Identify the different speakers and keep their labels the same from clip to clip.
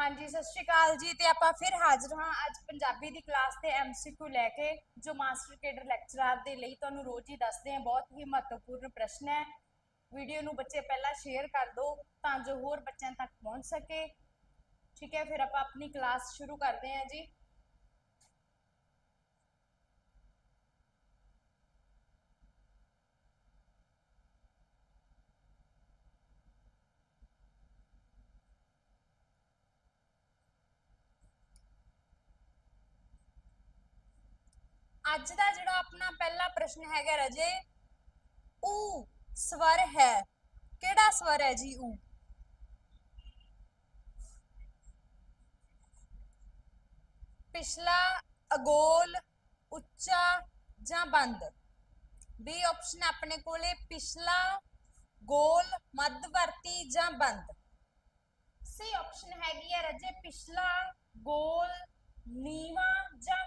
Speaker 1: ਹਾਂਜੀ, ਸਤਿ ਸ਼੍ਰੀ ਅਕਾਲ ਜੀ ਤੇ ਆਪਾਂ ਫਿਰ ਹਾਜ਼ਰ ਹਾਂ ਅੱਜ ਪੰਜਾਬੀ ਦੀ ਕਲਾਸ ਤੇ ਐਮਸੀਕਿਊ ਲੈ ਕੇ, ਜੋ ਮਾਸਟਰ ਕੇਡਰ ਲੈਕਚਰਰ ਦੇ ਲਈ ਤੁਹਾਨੂੰ ਰੋਜ਼ ਹੀ ਦੱਸਦੇ ਹਾਂ, ਬਹੁਤ ਹੀ ਮਹੱਤਵਪੂਰਨ ਪ੍ਰਸ਼ਨ ਹੈ। ਵੀਡੀਓ ਨੂੰ ਬੱਚੇ ਪਹਿਲਾਂ ਸ਼ੇਅਰ ਕਰ ਦਿਓ ਤਾਂ ਜੋ ਹੋਰ ਬੱਚਿਆਂ ਤੱਕ ਪਹੁੰਚ ਸਕੇ। ਠੀਕ ਹੈ, ਫਿਰ ਆਪਾਂ ਆਪਣੀ ਕਲਾਸ ਸ਼ੁਰੂ ਕਰਦੇ ਹਾਂ ਜੀ। ਅੱਜ ਦਾ ਜਿਹੜਾ ਆਪਣਾ ਪਹਿਲਾ ਪ੍ਰਸ਼ਨ ਹੈਗਾ ਰਜੇ, ਊ ਸਵਰ ਹੈ। ਕਿਹੜਾ ਸਵਰ ਹੈ ਜੀ ਊ? ਪਿਛਲਾ, ਅਗੋਲ, ਉੱਚਾ ਜਾਂ ਬੰਦ? ਬੀ ਆਪਸ਼ਨ ਆਪਣੇ ਕੋਲੇ, ਪਿਛਲਾ, ਗੋਲ, ਮੱਧਵਰਤੀ ਜਾਂ ਬੰਦ? ਸੀ ਆਪਸ਼ਨ ਹੈਗੀ ਹੈ ਰਜੇ, ਪਿਛਲਾ, ਗੋਲ, ਨੀਵਾ ਜਾਂ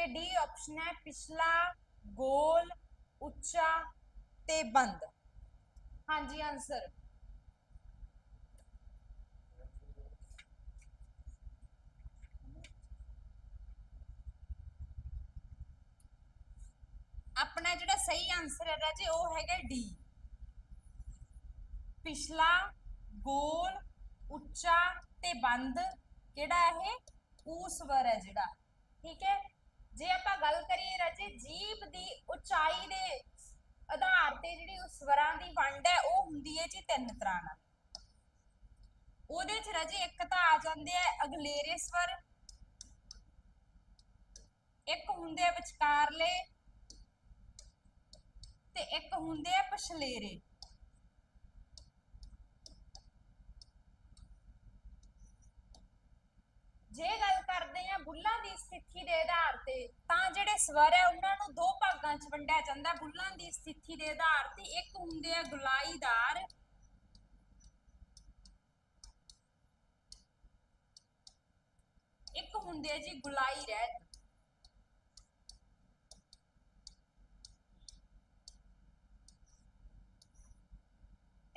Speaker 1: ਤੇ ਡੀ ਆਪਸ਼ਨ ਹੈ ਪਿਛਲਾ, ਗੋਲ, ਉੱਚਾ ਤੇ ਬੰਦ। ਹਾਂਜੀ ਆਨਸਰ ਆਪਣਾ ਜਿਹੜਾ ਸਹੀ ਆਨਸਰ ਹੈ ਰਾਜੇ, ਉਹ ਹੈਗਾ ਡੀ ਪਿਛਲਾ, ਗੋਲ, ਉੱਚਾ ਤੇ ਬੰਦ, ਕਿਹੜਾ ਇਹ? ਊ ਸਵਰ ਹੈ ਜਿਹੜਾ। ਠੀਕ ਹੈ? ਜੇ ਆਪਾਂ ਗੱਲ ਕਰੀਏ ਰਾਜੇ ਜੀਭ ਦੀ ਉਚਾਈ ਦੇ ਆਧਾਰ ਤੇ ਜਿਹੜੀ ਉਹ ਸਵਰਾਂ ਦੀ ਵੰਡ ਹੈ, ਉਹ ਹੁੰਦੀ ਹੈ ਜੀ ਤਿੰਨ ਤਰ੍ਹਾਂ ਨਾਲ ਉਹਦੇ ਚ ਰਾਜੇ ਇੱਕ ਤਾਂ ਆ ਜਾਂਦੇ ਆ ਅਗਲੇਰੇ ਸਵਰ, ਇੱਕ ਹੁੰਦੇ ਆ ਵਿਚਕਾਰਲੇ ਤੇ ਇੱਕ ਹੁੰਦੇ ਆ ਪਛਲੇਰੇ। ਜੇ ਗੱਲ ਕਰਦੇ ਆ ਬੁੱਲਾਂ ਦੀ ਸਥਿਤੀ ਦੇ ਆਧਾਰ ਤੇ, ਤਾਂ ਜਿਹੜੇ ਸਵਰ ਹੈ ਉਹਨਾਂ ਨੂੰ ਦੋ ਭਾਗਾਂ 'ਚ ਵੰਡਿਆ ਜਾਂਦਾ। ਬੁੱਲਾਂ ਦੀ ਸਥਿਤੀ ਦੇ ਆਧਾਰ ਤੇ ਇੱਕ ਹੁੰਦੇ ਆ ਗੁਲਾਈਦਾਰ। ਇੱਕ ਹੁੰਦੇ ਆ ਜੀ ਗੁਲਾਈ ਰਹਿਤ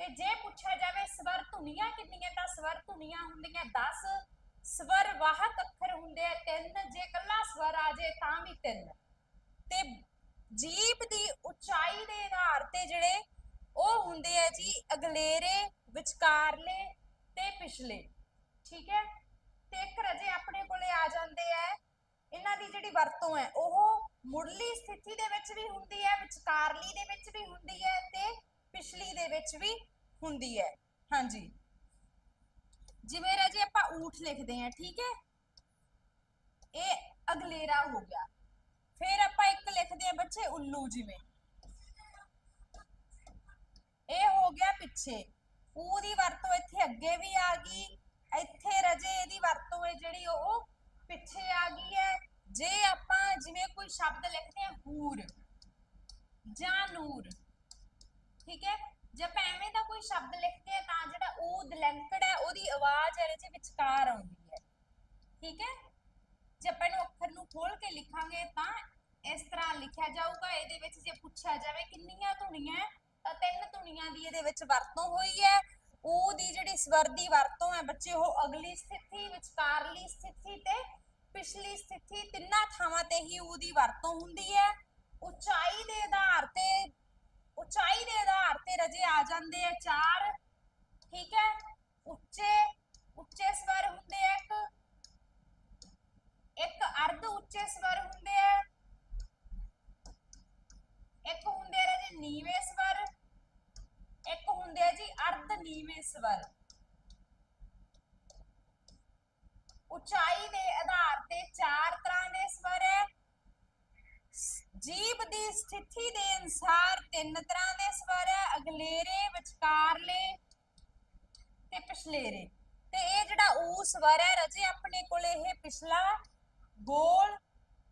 Speaker 1: ਤੇ ਜੇ ਪੁੱਛਿਆ ਜਾਵੇ ਸਵਰ ਧੁਨੀਆਂ ਕਿੰਨੀਆਂ, ਤਾਂ ਸਵਰ ਧੁਨੀਆਂ ਹੁੰਦੀਆਂ 10 ਸਵਰ ਵਾਹਕ ਅੱਖਰ ਹੁੰਦੇ ਆ ਤਿੰਨ, ਜੇ ਕੱਲਾ ਸਵਰ ਆ ਜੇ ਤਾਂ ਵੀ ਤਿੰਨ। ਤੇ ਜੀਭ ਦੀ ਉਚਾਈ ਦੇ ਆਧਾਰ ਤੇ ਜਿਹੜੇ ਉਹ ਹੁੰਦੇ ਆ ਜੀ, ਅਗਲੇਰੇ, ਵਿਚਕਾਰਲੇ ਤੇ ਪਿਛਲੇ। ਠੀਕ ਹੈ? ਤੇ ਇੱਕ ਰਜੇ ਆਪਣੇ ਕੋਲੇ ਆ ਜਾਂਦੇ ਆ। ਇਹਨਾਂ ਦੀ ਜਿਹੜੀ ਵਰਤੋਂ ਹੈ, ਉਹ ਮੁੱਢਲੀ ਸਥਿਤੀ ਦੇ ਵਿੱਚ ਵੀ ਹੁੰਦੀ ਹੈ, ਵਿਚਕਾਰਲੀ ਦੇ ਵਿੱਚ ਵੀ ਹੁੰਦੀ ਹੈ ਤੇ ਪਿਛਲੀ ਦੇ ਵਿੱਚ ਵੀ ਹੁੰਦੀ ਹੈ। ਹਾਂਜੀ। ਜਿਵੇਂ ਰਾਜੇ ਆਪਾਂ ਊਠ ਲਿਖਦੇ ਹਾਂ ਠੀਕ ਹੈ ਇਹ ਅਗਲੇਰਾ ਹੋ ਗਿਆ ਫਿਰ ਆਪਾਂ ਇੱਕ ਲਿਖਦੇ ਹਾਂ ਬੱਚੇ ਉੱਲੂ ਜਿਵੇਂ ਇਹ ਹੋ ਗਿਆ ਪਿੱਛੇ ਊ ਦੀ ਵਰਤੋਂ ਇੱਥੇ ਅੱਗੇ ਵੀ ਆ ਗਈ ਇੱਥੇ ਰਜੇ ਇਹਦੀ ਵਰਤੋਂ ਹੈ ਜਿਹੜੀ ਉਹ ਪਿੱਛੇ ਆ ਗਈ ਹੈ ਜੇ ਆਪਾਂ ਜਿਵੇਂ ਕੋਈ ਸ਼ਬਦ ਲਿਖਦੇ ਹਾਂ ਹੂਰ ਜਾਂ ਨੂਰ ਠੀਕ ਹੈ ਜੇ ਆਪਾਂ ਐਵੇਂ ਦਾ ਕੋਈ ਸ਼ਬਦ ਲਿਖਦੇ ਆ ਤਾਂ ਜਿਹੜਾ ਉਹ ਦਲੰਕੜ ਹੈ, ਉਹਦੀ ਆਵਾਜ਼ ਹੈ ਇਹਦੇ ਵਿਚਕਾਰ ਆਉਂਦੀ ਹੈ। ਠੀਕ ਹੈ? ਜੇ ਆਪਾਂ ਇਹਨੂੰ ਅੱਖਰ ਨੂੰ ਖੋਲ ਕੇ ਲਿਖਾਂਗੇ ਤਾਂ ਇਸ ਤਰ੍ਹਾਂ ਲਿਖਿਆ ਜਾਊਗਾ। ਇਹਦੇ ਵਿੱਚ ਜੇ ਪੁੱਛਿਆ ਜਾਵੇ ਕਿੰਨੀਆਂ ਧੁਨੀਆਂ ਤਾਂ ਤਿੰਨ ਧੁਨੀਆਂ ਦੀ ਇਹਦੇ ਵਿੱਚ ਵਰਤੋਂ ਹੋਈ ਹੈ। ਉਹ ਦੀ ਜਿਹੜੀ ਸਵਰ ਦੀ ਵਰਤੋਂ ਹੈ ਬੱਚੇ, ਉਹ ਅਗਲੀ ਸਥਿਤੀ, ਵਿਚਕਾਰਲੀ ਸਥਿਤੀ ਤੇ ਪਿਛਲੀ ਸਥਿਤੀ ਤਿੰਨਾਂ ਥਾਵਾਂ ਤੇ ਹੀ ਉਹ ਦੀ ਵਰਤੋਂ ਹੁੰਦੀ ਹੈ। ਉਚਾਈ ਦੇ ਆਧਾਰ ਤੇ ਉਚਾਈ ਦੇ ਆਧਾਰ ਤੇ ਰਜੇ ਆ ਜਾਂਦੇ ਆ ਚਾਰ, ਠੀਕ ਹੈ? ਉੱਚੇ ਉੱਚੇ ਸਵਰ ਹੁੰਦੇ ਆ ਇੱਕ। ਇੱਕ ਅਰਧ ਉੱਚੇ ਸਵਰ ਹੁੰਦੇ ਆ। ਇੱਕ ਹੁੰਦੇ ਆ ਰਜੇ ਨੀਵੇਂ ਸਵਰ। ਇੱਕ ਹੁੰਦੇ ਆ ਜੀ ਅਰਧ ਨੀਵੇਂ ਸਵਰ। ਉਚਾਈ ਦੇ ਆਧਾਰ ਤੇ ਚਾਰ ਤਰ੍ਹਾਂ ਦੇ ਸਵਰ ਹੈ। ਜੀਬ ਦੀ ਸਥਿਤੀ ਦੇ ਅਨੁਸਾਰ ਤਿੰਨ ਤਰ੍ਹਾਂ ਦੇ ਸਵਰ ਹੈ, ਅਗਲੇਰੇ, ਵਿਚਕਾਰਲੇ ਤੇ ਪਿਛਲੇਰੇ। ਤੇ ਇਹ ਜਿਹੜਾ ਊ ਸਵਰ ਹੈ, ਰਜੇ, ਆਪਣੇ ਕੋਲੇ ਇਹ ਪਿਛਲਾ, ਗੋਲ,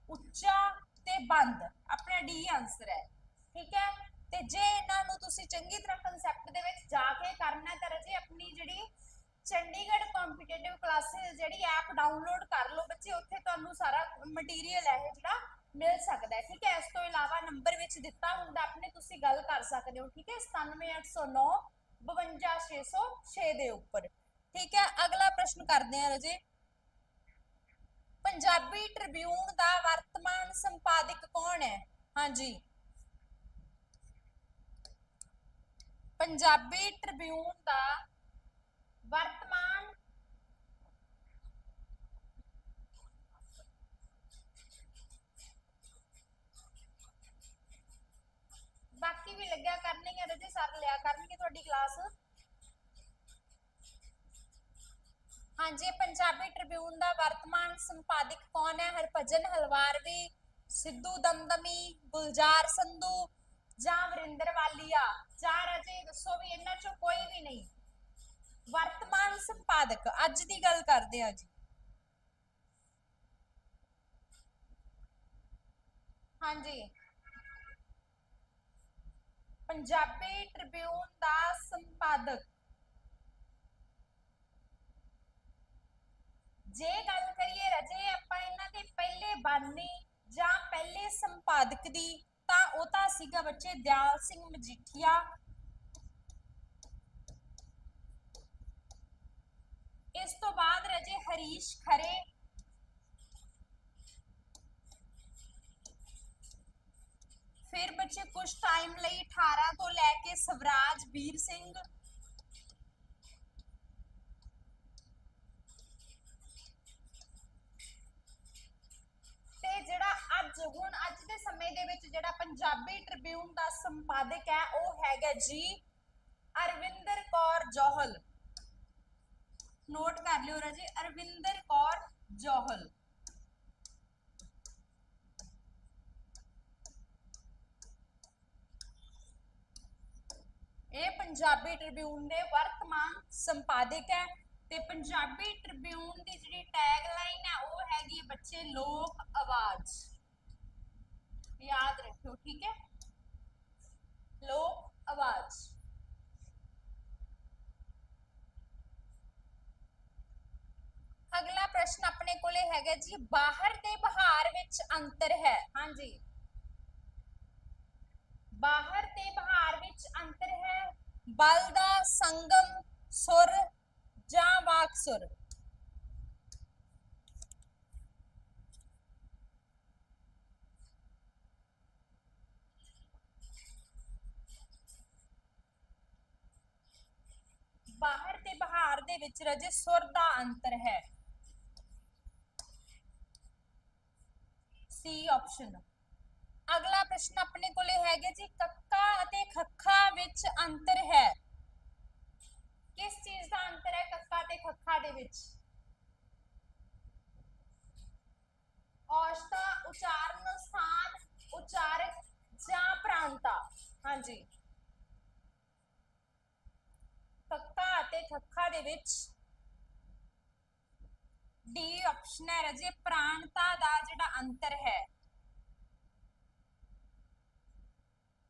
Speaker 1: ਉੱਚਾ ਤੇ ਬੰਦ। ਆਪਣਾ ਡੀ ਆਨਸਰ ਹੈ। ਠੀਕ ਹੈ? ਤੇ ਜੇ ਇਹਨਾਂ ਨੂੰ ਤੁਸੀਂ ਚੰਗੀ ਤਰ੍ਹਾਂ ਕਨਸੈਪਟ ਦੇ ਵਿੱਚ ਜਾ ਕੇ ਕਰਨਾ ਤਾਂ ਰਜੇ, ਆਪਣੀ ਜਿਹੜੀ ਚੰਡੀਗੜ੍ਹ ਕੰਪੀਟੀਟਿਵ ਕਲਾਸਿਸ ਜਿਹੜੀ ਐਪ ਡਾਊਨਲੋਡ ਕਰ ਲਓ ਬੱਚੇ, ਉੱਥੇ ਤੁਹਾਨੂੰ ਸਾਰਾ ਮਟੀਰੀਅਲ ਹੈ ਜਿਹੜਾ ਮਿਲ ਸਕਦਾ ਹੈ, ਠੀਕ ਹੈ? ਇਸ ਤੋਂ ਇਲਾਵਾ ਨੰਬਰ ਵਿੱਚ ਦਿੱਤਾ ਹੁੰਦਾ, ਆਪਣੇ ਤੁਸੀਂ ਗੱਲ ਕਰ ਸਕਦੇ ਹੋ, ਠੀਕ ਹੈ? 97809 52606 ਦੇ ਉੱਪਰ, ਠੀਕ ਹੈ? ਅਗਲਾ ਪ੍ਰਸ਼ਨ ਕਰਦੇ ਹਾਂ ਰਜੇ। ਪੰਜਾਬੀ ਟ੍ਰਿਬਿਊਨ ਦਾ ਵਰਤਮਾਨ ਸੰਪਾਦਕ ਕੌਣ ਹੈ? ਹਾਂਜੀ। ਪੰਜਾਬੀ ਟ੍ਰਿਬਿਊਨ ਦਾ ਵਰਤਮਾਨ ਵੀ ਲੱਗਿਆ ਕਰਨਗੇ ਰਜੇ ਸਰ ਲਿਆ ਕਰਨਗੇ ਤੁਹਾਡੀ ਕਲਾਸ। ਹਾਂਜੀ, ਪੰਜਾਬੀ ਟ੍ਰਿਬਿਊਨ ਦਾ ਵਰਤਮਾਨ ਸੰਪਾਦਕ ਕੌਣ ਹੈ? ਹਰਭਜਨ ਹਲਵਾਰਵੀ, ਸਿੱਧੂ ਦਮਦਮੀ, ਗੁਲਜ਼ਾਰ ਸੰਧੂ ਜਾਂ ਵਰਿੰਦਰ ਵਾਲੀਆ? ਜਾਂ ਰਜੇ, ਦੱਸੋ ਵੀ ਇਹਨਾਂ ਚੋਂ ਕੋਈ ਵੀ ਨਹੀਂ। ਵਰਤਮਾਨ ਸੰਪਾਦਕ, ਅੱਜ ਦੀ ਗੱਲ ਕਰਦੇ ਆ ਜੀ। ਹਾਂਜੀ। ਪੰਜਾਬੀ ਟ੍ਰਿਬਿਊਨ ਦਾ ਸੰਪਾਦਕ। ਜੇ ਗੱਲ ਕਰੀਏ ਰਜੇ, ਆਪਾਂ ਇਹਨਾਂ ਦੇ ਪਹਿਲੇ ਬਾਨੀ ਜਾਂ ਪਹਿਲੇ ਸੰਪਾਦਕ ਦੀ, ਤਾਂ ਉਹ ਤਾਂ ਸੀਗਾ ਬੱਚੇ ਦਿਆਲ ਸਿੰਘ ਮਜੀਠੀਆ। ਇਸ ਤੋਂ ਬਾਅਦ ਰਜੇ ਹਰੀਸ਼ ਖਰੇ ਫਿਰ ਬੱਚੇ ਕੁਝ ਟਾਈਮ ਲਈ 18 ਤੋਂ ਲੈ ਕੇ ਸਵਰਾਜ ਵੀਰ ਸਿੰਘ। ਤੇ ਜਿਹੜਾ ਅੱਜ, ਹੁਣ ਅੱਜ ਦੇ ਸਮੇਂ ਦੇ ਵਿੱਚ ਜਿਹੜਾ ਪੰਜਾਬੀ ਟ੍ਰਿਬਿਊਨ ਦਾ ਸੰਪਾਦਕ ਹੈ, ਉਹ ਹੈਗਾ ਜੀ ਅਰਵਿੰਦਰ ਕੌਰ ਜੋਹਲ। ਨੋਟ ਕਰ ਲਿਓ ਰਾਜੇ, ਅਰਵਿੰਦਰ ਕੌਰ ਜੋਹਲ। ਇਹ ਪੰਜਾਬੀ ਟ੍ਰਿਬਿਊਨ ਦੇ ਵਰਤਮਾਨ ਸੰਪਾਦਕ ਹੈ ਤੇ ਪੰਜਾਬੀ ਟ੍ਰਿਬਿਊਨ ਦੀ ਜਿਹੜੀ ਟੈਗਲਾਈਨ ਹੈ ਉਹ ਹੈਗੀ ਬੱਚੇ ਲੋਕ ਆਵਾਜ਼। ਯਾਦ ਰੱਖਿਓ, ਠੀਕ ਹੈ? ਲੋਕ ਆਵਾਜ਼। ਅਗਲਾ ਪ੍ਰਸ਼ਨ ਆਪਣੇ ਕੋਲੇ ਹੈਗਾ ਜੀ, ਬਾਹਰ ਤੇ ਬਹਾਰ ਵਿੱਚ ਅੰਤਰ ਹੈ। ਹਾਂਜੀ। ਬਾਹਰ ਤੇ ਬਹਾਰ ਵਿੱਚ ਅੰਤਰ ਹੈ। ਬਲ ਦਾ ਸੰਗਮ ਸੁਰ ਜਾਂ ਵਾਕ ਸੁਰ। ਬਾਹਰ ਤੇ ਬਹਾਰ ਦੇ ਵਿੱਚ ਰਜੇ ਸੁਰ ਦਾ ਅੰਤਰ ਹੈ। ਸੀ ਆਪਸ਼ਨ ਅਗਲਾ ਪ੍ਰਸ਼ਨ ਆਪਣੇ ਕੋਲੇ ਹੈਗੇ ਜੀ, ਕੱਕਾ ਅਤੇ ਖੱਖਾ ਵਿੱਚ ਅੰਤਰ ਹੈ। ਕਿਸ ਚੀਜ਼ ਦਾ ਅੰਤਰ ਹੈ ਕੱਕਾ ਤੇ ਖੱਖਾ ਦੇ ਵਿੱਚ? ਔਸ਼ਤਾ ਉਚਾਰਨ ਸਥਾਨ, ਉਚਾਰਕ ਜਾਂ ਪ੍ਰਾਂਤਾ? ਹਾਂਜੀ। ਕੱਕਾ ਅਤੇ ਖੱਖਾ ਦੇ ਵਿੱਚ ਡੀ ਆਪਸ਼ਨ ਹੈ ਰਜੇ, ਪ੍ਰਾਂਤਾ ਦਾ ਜਿਹੜਾ ਅੰਤਰ ਹੈ।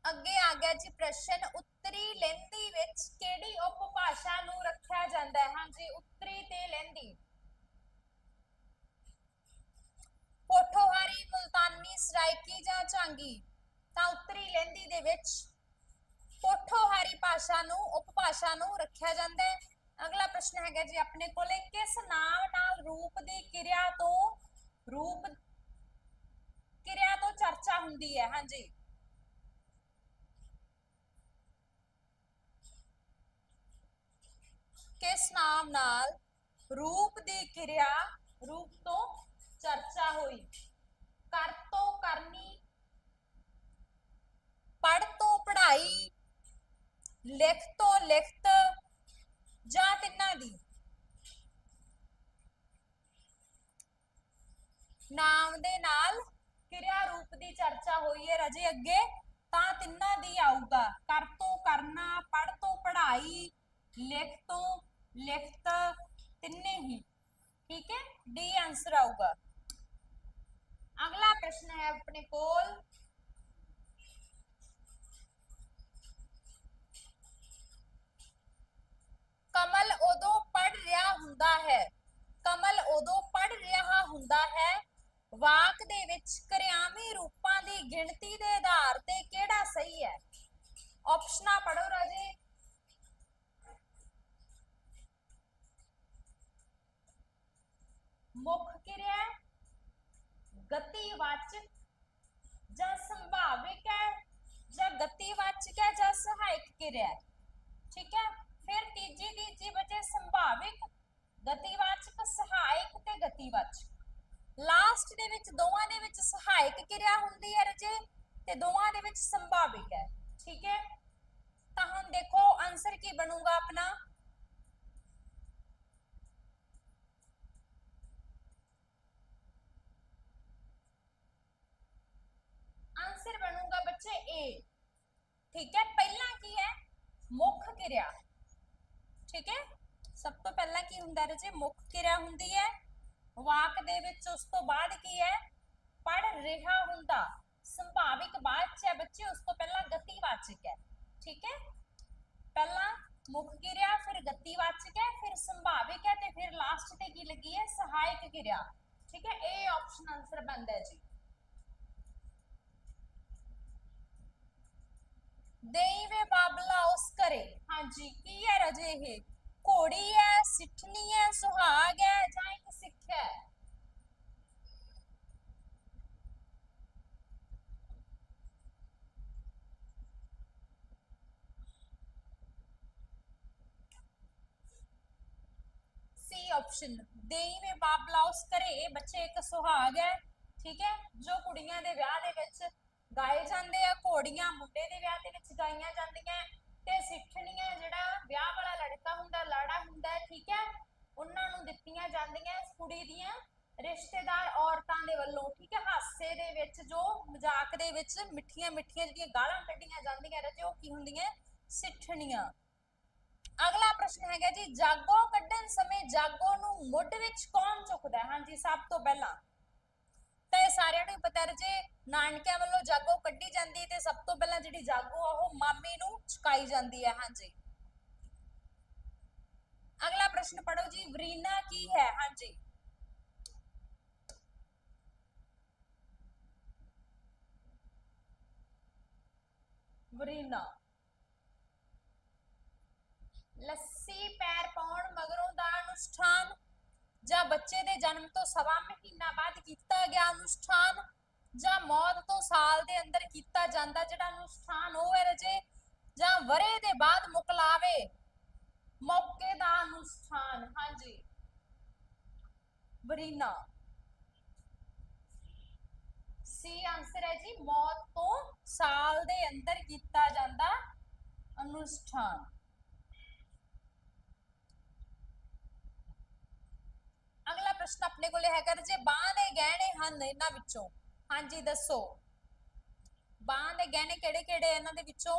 Speaker 1: ਅੱਗੇ ਆ ਗਿਆ ਜੀ ਪ੍ਰਸ਼ਨ, ਉੱਤਰੀ ਲਹਿੰਦੀ ਵਿੱਚ ਕਿਹੜੀ ਉਪਭਾਸ਼ਾ ਨੂੰ ਰੱਖਿਆ ਜਾਂਦਾ ਹੈ? ਹਾਂਜੀ, ਉੱਤਰੀ ਤੇ ਲਹਿੰਦੀ। ਪੋਠੋਹਾਰੀ ਮੁਲਤਾਨੀ, ਸਰਾਇਕੀ ਜਾਂ ਝਾਂਗੀ? ਤਾਂ ਉੱਤਰੀ ਲਹਿੰਦੀ ਦੇ ਵਿੱਚ ਪੋਠੋਹਾਰੀ ਭਾਸ਼ਾ ਨੂੰ ਉਪਭਾਸ਼ਾ ਨੂੰ ਰੱਖਿਆ ਜਾਂਦਾ ਹੈ। ਅਗਲਾ ਪ੍ਰਸ਼ਨ ਹੈਗਾ ਜੀ ਆਪਣੇ ਕੋਲੇ, ਕਿਸ ਨਾਮ ਨਾਲ ਰੂਪ ਦੀ ਕਿਰਿਆ ਤੋਂ, ਰੂਪ ਕਿਰਿਆ ਤੋਂ ਚਰਚਾ ਹੁੰਦੀ ਹੈ? ਹਾਂਜੀ ਕਿਸ ਨਾਮ ਨਾਲ ਰੂਪ ਦੀ ਕਿਰਿਆ ਰੂਪ ਤੋਂ ਚਰਚਾ ਹੋਈ ਕਰ ਤੋਂ ਕਰਨੀ ਪੜ ਤੋਂ ਪੜ੍ਹਾਈ ਲਿਖ ਤੋਂ ਲਿਖਤ ਜਾਂ ਤਿੰਨਾਂ ਦੀ। ਨਾਮ ਦੇ ਨਾਲ ਕਿਰਿਆ ਰੂਪ ਦੀ ਚਰਚਾ ਹੋਈ ਹੈ ਰਜੇ ਅੱਗੇ, ਤਾਂ ਤਿੰਨਾਂ ਦੀ ਆਊਗਾ। ਕਰ ਤੋਂ ਕਰਨਾ ਪੜ ਤੋਂ ਪੜ੍ਹਾਈ, ਲਿਖ ਤੋਂ ਲਿਖਤ, ਤਿੰਨੇ ਹੀ। ਠੀਕ ਹੈ? ਡੀ ਆਨਸਰ ਆਊਗਾ। ਅਗਲਾ ਪ੍ਰਸ਼ਨ ਹੈ ਆਪਣੇ ਕੋਲ। ਕਮਲ ਉਦੋਂ ਪੜ ਰਿਹਾ ਹੁੰਦਾ ਹੈ। ਕਮਲ ਉਦੋਂ ਪੜ ਰਿਹਾ ਹੁੰਦਾ ਹੈ। ਵਾਕ ਦੇ ਵਿੱਚ ਕਿਰਿਆਵੀ ਰੂਪਾਂ ਦੀ ਗਿਣਤੀ ਦੇ ਆਧਾਰ ਤੇ ਕਿਹੜਾ ਸਹੀ ਹੈ? ਆਪਸ਼ਨਾਂ ਪੜੋ ਰਾਜੇ। ਮੁੱਖ ਕਿਰਿਆ ਗਤੀਵਾਚਕ ਜਾਂ ਸੰਭਾਵਿਕ ਹੈ ਜਾਂ ਗਤੀਵਾਚਕ ਹੈ ਜਾਂ ਸਹਾਇਕ ਕਿਰਿਆ ਠੀਕ ਹੈ? ਫਿਰ ਤੀਜੀ ਤੀਜੀ ਬਚੇ ਸੰਭਾਵਿਕ, ਗਤੀਵਾਚਕ, ਸਹਾਇਕ ਤੇ ਗਤੀਵਾਚਕ। ਲਾਸਟ ਦੇ ਵਿੱਚ ਦੋਵਾਂ ਦੇ ਵਿੱਚ ਸਹਾਇਕ ਕਿਰਿਆ ਹੁੰਦੀ ਹੈ ਰਜੇ ਤੇ ਦੋਵਾਂ ਦੇ ਵਿੱਚ ਸੰਭਾਵਿਕ ਹੈ। ਠੀਕ ਹੈ? ਤਾਂ ਹੁਣ ਦੇਖੋ ਆਨਸਰ ਕੀ ਬਣੂਗਾ ਆਪਣਾ? ਆਨਸਰ ਬਣੂਗਾ ਬੱਚੇ A ਠੀਕ ਹੈ? ਪਹਿਲਾਂ ਕੀ ਹੈ? ਮੁੱਖ ਕਿਰਿਆ। ਠੀਕ ਹੈ ਸਭ ਤੋਂ ਪਹਿਲਾਂ ਕੀ ਹੁੰਦਾ ਰਜੇ ਮੁੱਖ ਕਿਰਿਆ ਹੁੰਦੀ ਹੈ ਵਾਕ ਦੇ ਵਿੱਚ ਉਸ ਤੋਂ ਬਾਅਦ ਕੀ ਹੈ ਪੜ ਰਿਹਾ ਹੁੰਦਾ ਸੰਭਾਵਿਕ ਬਾਅਦ ਚ ਹੈ ਬੱਚੇ ਉਸ ਤੋਂ ਪਹਿਲਾਂ ਗਤੀਵਾਚਕ ਹੈ ਠੀਕ ਹੈ ਪਹਿਲਾਂ ਮੁੱਖ ਕਿਰਿਆ ਫਿਰ ਗਤੀਵਾਚਕ ਹੈ ਫਿਰ ਸੰਭਾਵਿਕ ਹੈ ਤੇ ਫਿਰ ਲਾਸਟ ਤੇ ਕੀ ਲੱਗੀ ਹੈ ਸਹਾਇਕ ਕਿਰਿਆ ਠੀਕ ਹੈ ਇਹ ਆਪਸ਼ਨ ਆਨਸਰ ਬਣਦਾ ਹੈ ਜੀ ਦੇਈ ਵੇ ਬਾਬਲਾ ਉਸ ਕਰੇ ਹਾਂਜੀ ਕੀ ਹੈ ਰਜੇ ਇਹ। ਘੋੜੀ ਹੈ ਸਿੱਠਣੀ ਹੈ ਸੁਹਾਗ ਹੈ ਜਾਂ ਇੱਕ ਸਿੱਖ ਹੈ ਸੀ ਆਪਸ਼ਨ ਦੇਈ ਵੇ ਬਾਬਲਾ ਉਸ ਕਰੇ ਬੱਚੇ ਇੱਕ ਸੁਹਾਗ ਹੈ ਠੀਕ ਹੈ ਜੋ ਕੁੜੀਆਂ ਦੇ ਵਿਆਹ ਦੇ ਵਿੱਚ ਗਾਏ ਜਾਂਦੇ ਆ, ਘੋੜੀਆਂ ਮੁੰਡੇ ਦੇ ਵਿਆਹ ਦੇ ਵਿੱਚ ਗਾਈਆਂ ਜਾਂਦੀਆਂ ਤੇ ਸਿੱਠਣੀਆਂ ਜਿਹੜਾ ਵਿਆਹ ਵਾਲਾ ਲੜਕਾ ਹੁੰਦਾ, ਲਾੜਾ ਹੁੰਦਾ, ਠੀਕ ਹੈ, ਉਹਨਾਂ ਨੂੰ ਦਿੱਤੀਆਂ ਜਾਂਦੀਆਂ ਇਸ ਕੁੜੀ ਦੀਆਂ ਰਿਸ਼ਤੇਦਾਰ ਔਰਤਾਂ ਦੇ ਵੱਲੋਂ, ਠੀਕ ਹੈ, ਹਾਸੇ ਦੇ ਵਿੱਚ, ਜੋ ਮਜ਼ਾਕ ਦੇ ਵਿੱਚ ਮਿੱਠੀਆਂ ਮਿੱਠੀਆਂ ਜਿਹੜੀਆਂ ਗਾਲਾਂ ਕੱਢੀਆਂ ਜਾਂਦੀਆਂ ਰਜੇ ਉਹ ਕੀ ਹੁੰਦੀਆਂ, ਸਿੱਠਣੀਆਂ। ਅਗਲਾ ਪ੍ਰਸ਼ਨ ਹੈਗਾ ਜੀ, ਜਾਗੋ ਕੱਢਣ ਸਮੇਂ ਜਾਗੋ ਨੂੰ ਮੁੱਢ ਵਿੱਚ ਕੌਣ ਚੁੱਕਦਾ ਹੈ? ਹਾਂਜੀ, ਸਭ ਤੋਂ ਪਹਿਲਾਂ ਤਾਂ ਇਹ ਸਾਰਿਆਂ ਨੂੰ ਹੀ ਪਤਾ ਜੇ ਨਾਨਕਿਆਂ ਵੱਲੋਂ ਜਾਗੋ ਕੱਢੀ ਜਾਂਦੀ ਤੇ ਸਭ ਤੋਂ ਪਹਿਲਾਂ ਜਿਹੜੀ ਜਾਗੋ ਆ ਉਹ ਮਾਮੇ ਨੂੰ ਚੁਕਾਈ ਜਾਂਦੀ ਹੈ, ਹਾਂਜੀ। ਅਗਲਾ ਪ੍ਰਸ਼ਨ ਪੜੋ ਜੀ, ਵਰੀਨਾ ਕੀ ਹੈ? ਹਾਂਜੀ। ਵਰੀਨਾ। ਲੱਸੀ ਪੈਰ ਪਾਉਣ ਮਗਰੋਂ ਦਾ ਅਨੁਸ਼ਠਾਨ ਜਾਂ ਬੱਚੇ ਦੇ ਜਨਮ ਤੋਂ ਸਵਾ ਮਹੀਨਾ ਬਾਅਦ ਕੀਤਾ ਗਿਆ, ਅਨੁਸ਼ਠਾਨ ਜਾਂ ਮੌਤ ਤੋਂ ਸਾਲ ਦੇ ਅੰਦਰ ਕੀਤਾ ਜਾਂਦਾ, ਜਿਹੜਾ ਅਨੁਸ਼ਠਾਨ ਉਹ ਹੈ ਰਜੇ, ਜਾਂ ਵਰੇ ਦੇ ਬਾਅਦ ਮੁਕਲਾਵੇ। ਮੌਕੇ ਦਾ ਅਨੁਸ਼ਠਾਨ, ਹਾਂਜੀ। ਵਰੀਨਾ ਸੀ ਆਨਸਰ ਹੈ ਜੀ, ਮੌਤ ਤੋਂ ਸਾਲ ਦੇ ਅੰਦਰ ਕੀਤਾ ਜਾਂਦਾ ਅਨੁਸ਼ਠਾਨ। ਅਗਲਾ ਪ੍ਰਸ਼ਨ ਆਪਣੇ ਕੋਲੇ ਹੈਗਾ ਜੇ ਬਾਹ ਦੇ ਗਹਿਣੇ ਹਨ ਇਹਨਾਂ ਵਿੱਚੋਂ, ਹਾਂਜੀ ਦੱਸੋ। ਬਾਹ ਦੇ ਗਹਿਣੇ ਕਿਹੜੇ ਕਿਹੜੇ ਇਹਨਾਂ ਦੇ ਵਿੱਚੋਂ?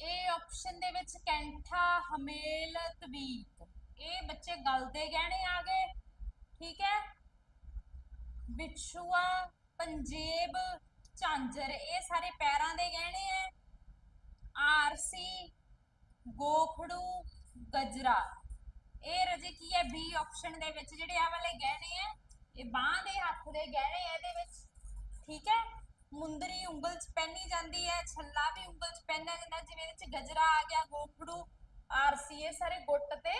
Speaker 1: ਇਹ ਆਪਸ਼ਨ ਦੇ ਵਿੱਚ ਕੈਂਠਾ, ਹਮੇਲ ਤਬੀਕ ਇਹ ਬੱਚੇ ਗਲ ਦੇ ਗਹਿਣੇ ਆ ਗਏ, ਠੀਕ ਹੈ? ਵਿਛੂਆ, ਪੰਜੇਬ ਝਾਂਜਰ, ਇਹ ਸਾਰੇ ਪੈਰਾਂ ਦੇ ਗਹਿਣੇ ਐ। ਆਰਸੀ, ਗੋਖੜੂ, ਗਜਰਾ। ਇਹ ਰਜੇ ਕੀ ਹੈ ਬੀ ਆਪਸ਼ਨ ਦੇ ਵਿੱਚ ਜਿਹੜੇ ਆ ਵਾਲੇ ਗਹਿਣੇ ਐ, ਇਹ ਬਾਹ ਦੇ ਹੱਥ ਦੇ ਗਹਿਣੇ ਐ ਇਹਦੇ ਵਿੱਚ। ਠੀਕ ਹੈ ਮੁੰਦਰੀ ਉਂਗਲ 'ਚ ਪਹਿਨੀ ਜਾਂਦੀ ਹੈ ਛੱਲਾ ਵੀ ਉਂਗਲ 'ਚ ਪਹਿਨਿਆ ਜਾਂਦਾ, ਜਿਵੇਂ ਇਹਦੇ 'ਚ ਗਜਰਾ ਆ ਗਿਆ, ਗੋਖੜੂ, ਆਰਸੀ, ਇਹ ਸਾਰੇ ਗੁੱਟ ਤੇ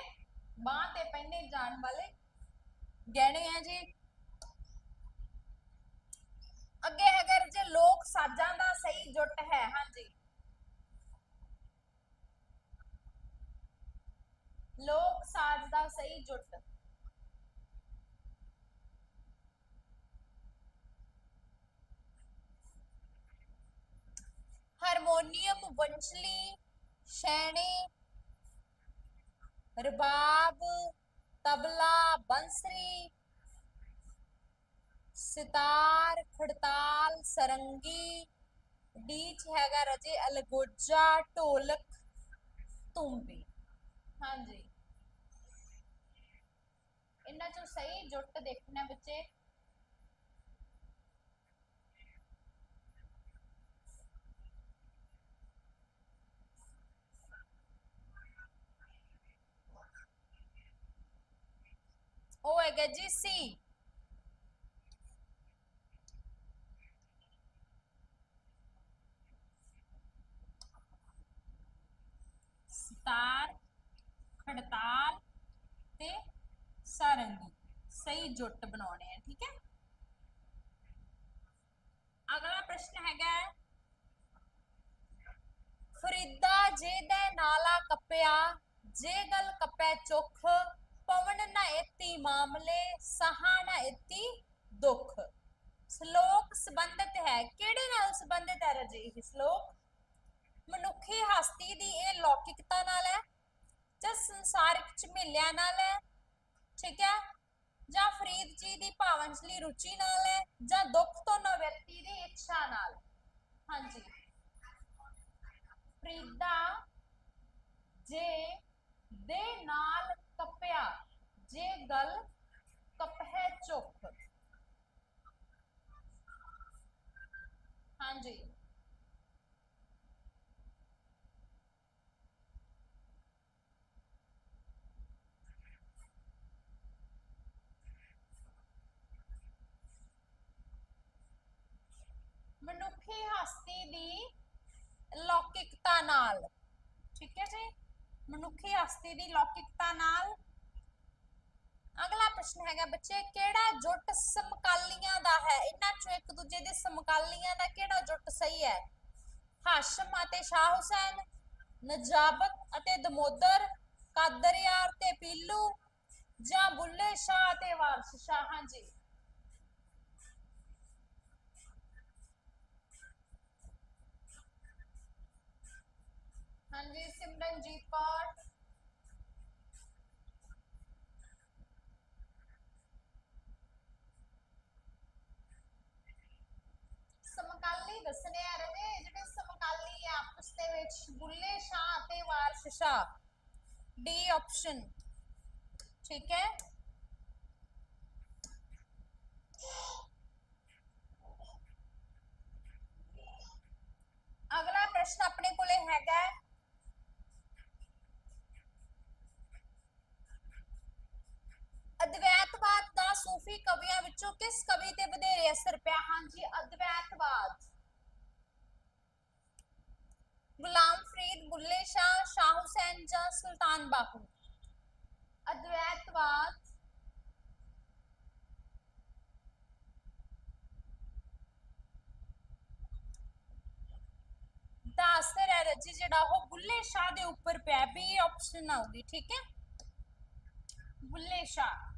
Speaker 1: ਬਾਹ ਤੇ ਪਹਿਨੇ ਜਾਣ ਵਾਲੇ ਗਹਿਣੇ ਆ ਜੀ। ਅੱਗੇ ਹੈਗਾ ਜੇ ਲੋਕ ਸਾਜ਼ਾਂ ਦਾ ਸਹੀ ਜੁੱਟ ਹੈ, ਹਾਂਜੀ। ਲੋਕ ਸਾਜ਼ ਦਾ ਸਹੀ ਜੁੱਟ। ਹਾਰਮੋਨੀਅਮ ਵੰਸ਼ਲੀ ਸ਼ੈਣੇ, ਰਬਾਬ, ਤਬਲਾ, ਬੰਸਰੀ ਸਿਤਾਰ ਖੜਤਾਲ ਸਰੰਗੀ ਡੀ ਹੈਗਾ ਰਜੇ ਅਲਗੋਜਾ ਢੋਲਕ ਤੁੰਬੀ ਹਾਂਜੀ ਇਹਨਾਂ ਚੋਂ ਸਹੀ ਜੁੱਟ ਦੇਖਣਾ ਬੱਚੇ ਉਹ ਹੈਗਾ ਜੀ ਸੀ ਸਿਤਾਰ, ਖੜਤਾਲ ਤੇ ਸਾਰੰਗੀ। ਸਹੀ ਜੁੱਟ ਬਣਾਉਣੇ ਆ, ਠੀਕ ਹੈ? ਅਗਲਾ ਪ੍ਰਸ਼ਨ ਹੈਗਾ ਫਰੀਦਾ ਜੇ ਦੇ ਨਾਲਾ ਕੱਪਿਆ, ਜੇ ਗਲ ਕੱਪੈ ਚੁੱਖ, ਪਵਨ ਨਾ ਇਤੀ ਮਾਮਲੇ, ਸਹਾ ਨਾ ਇਤੀ ਦੁੱਖ। ਸ਼ਲੋਕ ਸੰਬੰਧਿਤ ਹੈ। ਕਿਹੜੇ ਨਾਲ ਸੰਬੰਧਿਤ ਹੈ ਰਜੀ ਇਹ ਸ਼ਲੋਕ? ਮਨੁੱਖੀ ਹਸਤੀ ਦੀ ਇਹ ਲੌਕਿਕਤਾ ਨਾਲ ਹੈ ਜਾਂ ਸੰਸਾਰਿਕ ਝਮੇਲਿਆਂ ਨਾਲ ਹੈ? ਠੀਕ ਹੈ? ਜਾਂ ਫਰੀਦ ਜੀ ਦੀ ਭਾਵਨਸ਼ਲੀ ਰੁਚੀ ਨਾਲ ਹੈ ਜਾਂ ਦੁੱਖ ਤੋਂ ਨਾ ਦੀ ਇੱਛਾ ਨਾਲ? ਹਾਂਜੀ। ਫਰੀਦਾ ਜੇ ਦੇ ਨਾਲ ਕੱਪਿਆ ਜੇ ਗਲ ਕਪਹਿ ਚੁੱਪ ਹਾਂਜੀ ਮਨੁੱਖੀ ਹਸਤੀ ਦੀ ਲੌਕਿਕਤਾ ਨਾਲ। ਠੀਕ ਹੈ ਜੀ? ਮਨੁੱਖੀ ਹਸਤੀ ਦੀ ਲੌਕਿਕਤਾ ਨਾਲ। ਅਗਲਾ ਪ੍ਰਸ਼ਨ ਹੈਗਾ ਬੱਚੇ, ਕਿਹੜਾ ਜੁੱਟ ਸਮਕਾਲੀਆਂ ਦਾ ਹੈ? ਇਹਨਾਂ ਚੋਂ ਇੱਕ ਦੂਜੇ ਦੇ ਸਮਕਾਲੀਆਂ ਦਾ ਕਿਹੜਾ ਜੁੱਟ ਸਹੀ ਹੈ? ਹਾਸ਼ਮ ਅਤੇ ਸ਼ਾਹ ਹੁਸੈਨ, ਨਜਾਬਤ ਅਤੇ ਦਮੋਦਰ, ਕਾਦਰਿਆਰ ਤੇ ਪੀਲੂ ਜਾਂ ਬੁੱਲੇ ਸ਼ਾਹ ਤੇ ਵਾਰਸ ਸ਼ਾਹ ਹਾਂਜੀ ਹਾਂਜੀ ਸਿਮਰਨਜੀਤ ਕੌਰ ਸਮਕਾਲੀ ਦੱਸਣੇ ਆ ਰਹੇ ਜਿਹੜੇ ਸਮਕਾਲੀ ਆ ਆਪਸ ਦੇ ਵਿੱਚ ਬੁੱਲੇ ਸ਼ਾਹ ਅਤੇ ਵਾਰਸ ਸ਼ਾਹ ਡੀ ਆਪਸ਼ਨ ਠੀਕ ਹੈ ਅਗਲਾ ਪ੍ਰਸ਼ਨ ਆਪਣੇ ਕੋਲੇ ਹੈਗਾ ਅਦਵੈਤਵਾਦ ਦਾ ਸੂਫੀ ਕਵੀਆਂ ਵਿੱਚੋਂ ਕਿਸ ਕਵੀ ਤੇ ਵਧੇਰੇ ਅਸਰ ਪਿਆ? ਹਾਂਜੀ, ਅਦਵੈਤਵਾਦ। ਗੁਲਾਮ ਫਰੀਦ ਬੁੱਲੇ ਸ਼ਾਹ ਸ਼ਾਹ ਹੁਸੈਨ ਜਾਂ ਸੁਲਤਾਨ ਬਾਹੂ ਅਦਵੈਤਵਾਦ। ਦਾ ਅਸਰ ਹੈ ਰਜੀ ਜਿਹੜਾ ਉਹ ਬੁੱਲੇ ਸ਼ਾਹ ਦੇ ਉੱਪਰ ਪਿਆ ਬੀ ਆਪਸ਼ਨ ਆਊਗੀ, ਠੀਕ ਹੈ? ਬੁੱਲੇ ਸ਼ਾਹ।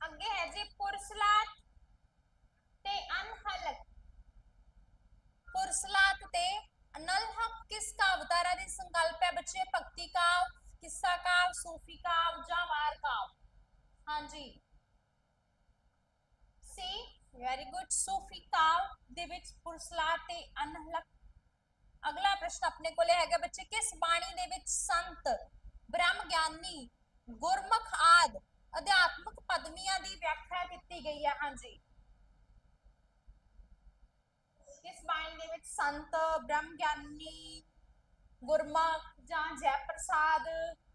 Speaker 1: ਅੱਗੇ ਹੈ ਜੀ ਪੁਰਸਲਾਤ ਤੇ ਅਨਹਲਕ। ਪੁਰਸਲਾਤ ਤੇ ਅਨਲਹਕ ਕਿਸ ਕਾਵਤਾਰਾ ਦੀ ਸੰਕਲਪ ਹੈ ਬੱਚੇ, ਭਗਤੀ ਕਾਵ, ਕਿੱਸਾ ਕਾਵ, ਸੂਫੀ ਕਾਵ ਜਾਂ ਵਾਰ ਕਾਵ? ਹਾਂਜੀ। ਸੀ ਵੈਰੀ ਗੁੱਡ ਸੂਫੀ ਕਾਵ ਦੇ ਵਿੱਚ ਪੁਰਸਲਾਤ ਤੇ ਅਨਹਲਕ। ਅਗਲਾ ਪ੍ਰਸ਼ਨ ਆਪਣੇ ਕੋਲੇ ਹੈਗਾ ਬੱਚੇ, ਕਿਸ ਬਾਣੀ ਦੇ ਵਿੱਚ ਸੰਤ ਬ੍ਰਹਮ ਗਿਆਨੀ ਗੁਰਮੁਖ ਆਦ ਅਧਿਆਤਮਕ ਪਦਮੀਆਂ ਦੀ ਵਿਆਖਿਆ ਕੀਤੀ ਗਈ ਹੈ ਹਾਂਜੀ। ਇਸ ਬਾਣੀ ਦੇ ਵਿੱਚ ਸੰਤ ਬ੍ਰਹਮ ਗਿਆਨੀ ਗੁਰਮੁਖ ਜਾਂ ਜੈ ਪ੍ਰਸਾਦ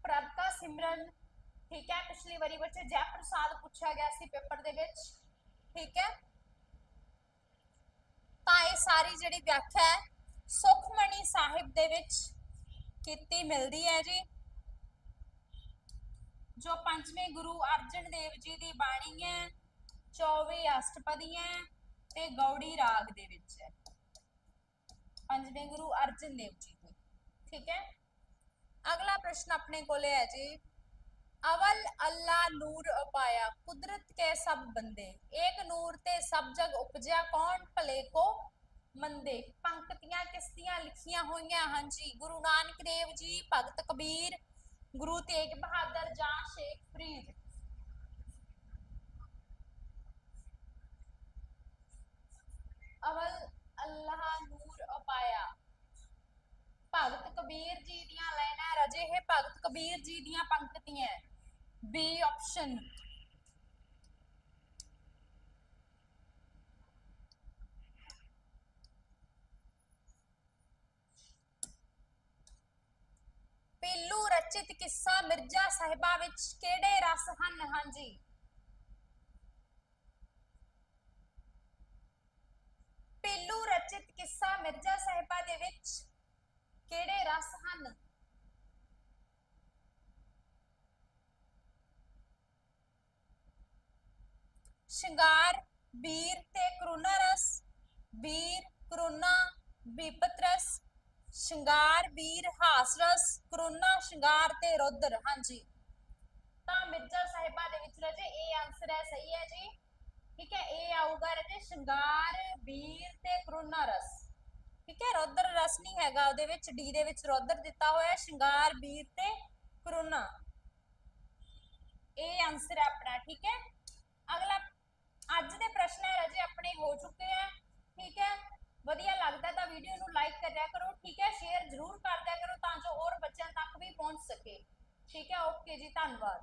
Speaker 1: ਪ੍ਰਭ ਦਾ ਸਿਮਰਨ, ਠੀਕ ਹੈ, ਪਿਛਲੀ ਵਾਰੀ ਬੱਚੇ ਜੈ ਪ੍ਰਸਾਦ ਪੁੱਛਿਆ ਗਿਆ ਸੀ ਪੇਪਰ ਦੇ ਵਿੱਚ, ਠੀਕ ਹੈ। ਤਾਂ ਇਹ ਸਾਰੀ ਜਿਹੜੀ ਵਿਆਖਿਆ ਹੈ ਸੁਖਮਣੀ ਸਾਹਿਬ ਦੇ ਵਿੱਚ ਕੀਤੀ ਮਿਲਦੀ ਹੈ ਜੀ। ਜੋ ਪੰਜਵੇਂ ਗੁਰੂ ਅਰਜਨ ਦੇਵ ਜੀ ਦੀ ਬਾਣੀ ਹੈ, ਚੌਵੇਂ ਅਸ਼ਟਪਦੀ ਹੈ ਤੇ ਗੌੜੀ ਰਾਗ ਦੇ ਵਿੱਚ ਹੈ। ਪੰਜਵੇਂ ਗੁਰੂ ਅਰਜਨ ਦੇਵ ਜੀ ਦੀ। ਠੀਕ ਹੈ? ਅਗਲਾ ਪ੍ਰਸ਼ਨ ਆਪਣੇ ਕੋਲੇ ਹੈ ਜੀ। ਅਵਲ ਅੱਲਾ ਨੂਰ ਉਪਾਇਆ, ਕੁਦਰਤ ਕੇ ਸਭ ਬੰਦੇ। ਏਕ ਨੂਰ ਤੇ ਸਭ ਜਗ ਉਪਜਿਆ, ਕੌਣ ਭਲੇ ਕੋ ਮੰਦੇ? ਪੰਕਤੀਆਂ ਕਿਸ ਦੀਆਂ ਲਿਖੀਆਂ ਹੋਈਆਂ ਹਨ ਜੀ। ਗੁਰੂ ਨਾਨਕ ਦੇਵ ਜੀ, ਭਗਤ ਕਬੀਰ ਗੁਰੂ ਤੇਗ ਬਹਾਦਰ ਜਾਂ ਸ਼ੇਖ ਫਰੀਦ ਅਵਲ ਅੱਲਾਹ ਨੂਰ ਉਪਾਇਆ ਭਗਤ ਕਬੀਰ ਜੀ ਦੀਆਂ ਲਾਈਨਾਂ ਰਜੇ ਹੈ ਭਗਤ ਕਬੀਰ ਜੀ ਦੀਆਂ ਪੰਕਤੀਆਂ ਬੀ ਆਪਸ਼ਨ ਚਰਚਿਤ ਕਿੱਸਾ ਮਿਰਜ਼ਾ ਸਾਹਿਬਾ ਵਿੱਚ ਕਿਹੜੇ ਰਸ ਹਨ? ਹਾਂਜੀ। ਪੀਲੂ ਰਚਿਤ ਕਿੱਸਾ ਮਿਰਜ਼ਾ ਸਾਹਿਬਾ ਦੇ ਵਿੱਚ ਕਿਹੜੇ ਰਸ ਹਨ? ਸ਼ਿੰਗਾਰ ਵੀਰ ਤੇ ਕਰੁਣਾ ਰਸ ਵੀਰ ਕਰੁਣਾ ਵਿਪਤ ਰਸ ਸ਼ਿੰਗਾਰ, ਬੀਰ, ਹਾਸ, ਰਸ, ਕਰੁਣਾ, ਸ਼ਿੰਗਾਰ ਤੇ ਰੁਦਰ। ਹਾਂਜੀ। ਤਾਂ ਮਿਰਜ਼ਾ ਸਾਹਿਬਾ ਦੇ ਵਿੱਚ ਰਜੇ ਇਹ ਆਨਸਰ ਹੈ, ਸਹੀ ਹੈ ਜੀ। ਠੀਕ ਹੈ, ਇਹ ਆਊਗਾ ਰਜੇ ਸ਼ਿੰਗਾਰ, ਬੀਰ ਤੇ ਕਰੁਣਾ, ਰਸ। ਠੀਕ ਹੈ, ਰੁਦਰ ਰਸ ਨਹੀਂ ਹੈਗਾ ਉਹਦੇ ਵਿੱਚ, ਡੀ ਦੇ ਵਿੱਚ ਰੋਦਰ ਦਿੱਤਾ ਹੋਇਆ ਸ਼ਿੰਗਾਰ ਵੀਰ ਤੇ ਕਰੁਣਾ। ਇਹ ਆਨਸਰ ਹੈ ਆਪਣਾ, ਠੀਕ ਹੈ। ਅਗਲਾ, ਅੱਜ ਦੇ ਪ੍ਰਸ਼ਨ ਹੈ ਰਜੇ, ਆਪਣੇ ਹੋ ਚੁੱਕੇ ਆ ਠੀਕ ਹੈ ਵਧੀਆ ਲੱਗਦਾ ਤਾਂ ਵੀਡੀਓ ਨੂੰ ਲਾਈਕ ਕਰਿਆ ਕਰੋ, ਠੀਕ ਹੈ? ਸ਼ੇਅਰ ਜ਼ਰੂਰ ਕਰਦਿਆ ਕਰੋ ਤਾਂ ਜੋ ਹੋਰ ਬੱਚਿਆਂ ਤੱਕ ਵੀ ਪਹੁੰਚ ਸਕੇ। ਠੀਕ ਹੈ? ਓਕੇ ਜੀ, ਧੰਨਵਾਦ।